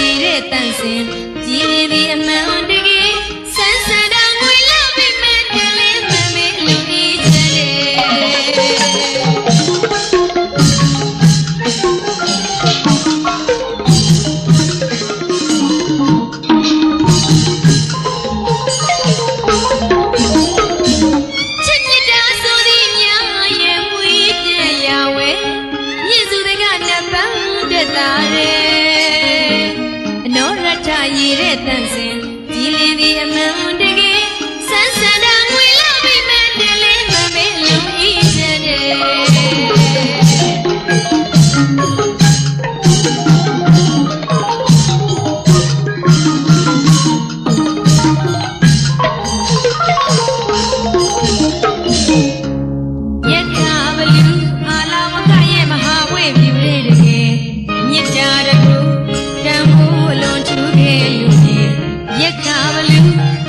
န့်စင်ကြည်ရင်ဒီအမှန်တကယ်ဆန်းဆန်းတောင်ငွေလာမိမဲ့တလေးမမေလူကြီးချဲတဲ့ချစ်မြတ်တာဆိုသည်များရဲ့မွေးပြရဝဲမြင့်စုတကနပန်းတက်တာရဲ့အနောရ ထရည်တဲ့တန်စင်ကြည်လင်ဒီအမှန်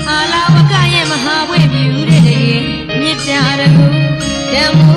အာလာဝကရဲ့မဟာဝေပြူတဲ့တကယ်မြတ်တာတကူတံမိုးအ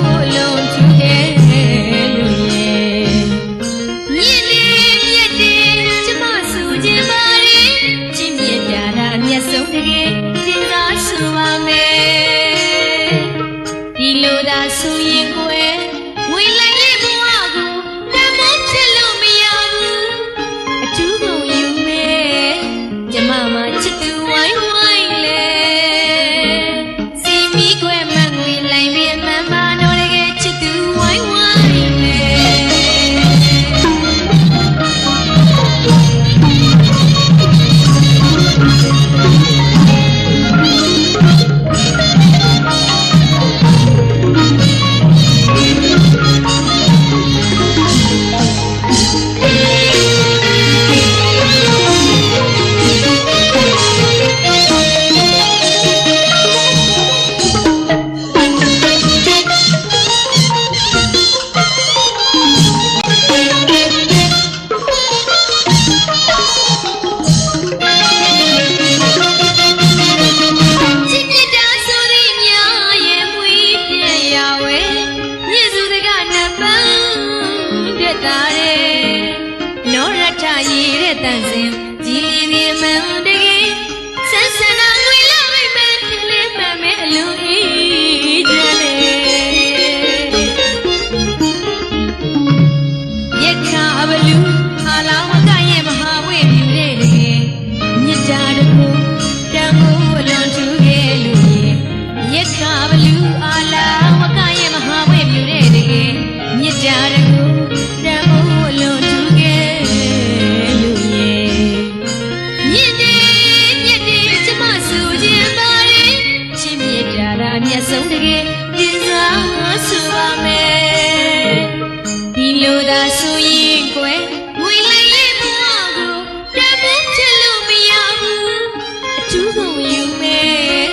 တက်တာတဲ့နောရထရည်တဲ့တန်စင်ကြည်လင်ဒီအမှန်တကယ်ဆန်းဆန်းနာငွေလာမိမဲ့တလေးမမဲအလူဤကြလေယက္ခအဘလူအာလာဝကရဲ့မဟာဝေပြူတဲ့တကယ်မြတ်တာတကူတံမိုးအလွန်ထူးခဲ့လူရဲ့ယက္ခဘလူအာလာဝကရဲ့မဟာဝေပြူတဲ့တကယ်မြတ်တာတကူတံ မယ်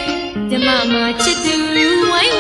ကျမမှာချစ်သူဝိုင်း